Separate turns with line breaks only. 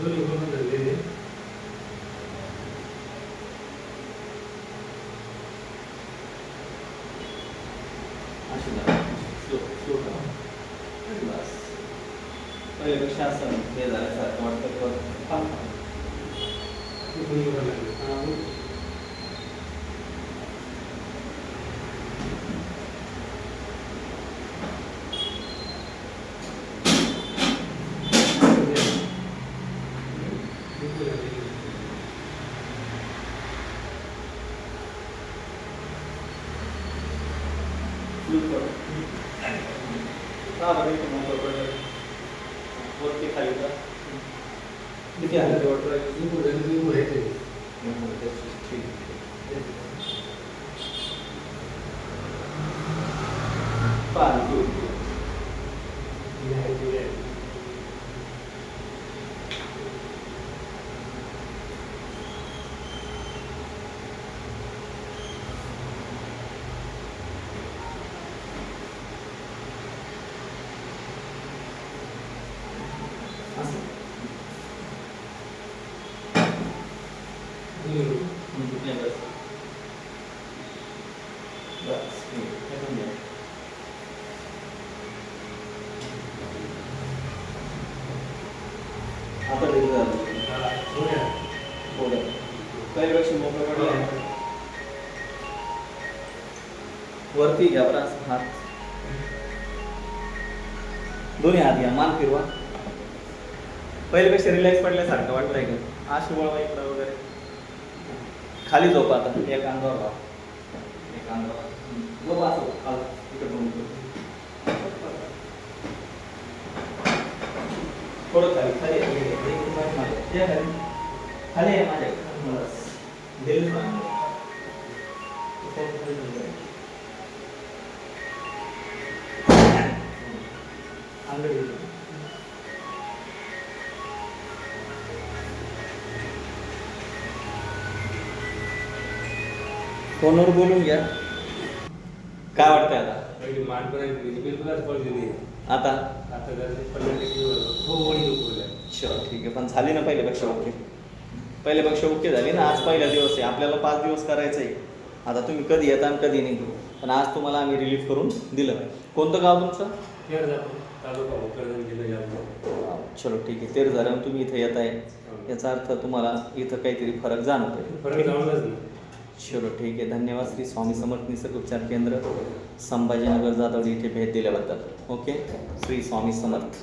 इथं?
हो
एवढं?
दोन्ही करून धरलेले.
अशी slow करा. असं हे वाटतं किंवा थांब.
ते दोन्ही करून लागले.
हा, मग. Slow करा. हा, पडलं. वरती खाली करा. किती आलं ते वाटतं? ठीक. पाच, दोन. असं. म्हणजे बस. बस. हे पण घ्या. आता किती झालं? थोडं. पहिल्यापेक्षा मोकळं पडलं. वरती घ्या बरं हात दोन्ही हात घ्या मान फिरवा पहिल्यापेक्षा रिलॅक्स पडल्यासारखं वाटतंय का? आशी वळवा इकडं वगैरे. खाली झोपा आता. एक अंगावर राहा एक अंगावर झोपा असं खाली. इकडं थोडं खाली खाली आहे, खाली आहे. एक मिनिट मागे. फोनवर बोलून घ्या. काय वाटतंय आता? आता? चल ठीक आहे. पण झाली ना पहिल्यापेक्षा ओके. पहिल्यापेक्षा ओके झाली ना? आज पहिला दिवस आहे. आपल्याला पाच दिवस करायचं आहे आता तुम्ही कधी येता आणि कधी नाही पण आज तुम्हाला आम्ही रिलीफ करून दिलं. कोणतं गाव तुमचं? चलो ठीक आहे. तेर तुम्ही इथं येत आहे याचा अर्थ तुम्हाला इथं काहीतरी फरक जाणवतोय. चलो ठीक आहे धन्यवाद श्री स्वामी समर्थ निसर्ग उपचार केंद्र, संभाजीनगर जाधवडी इथे भेट दिल्याबद्दल, ओके? श्री स्वामी समर्थ।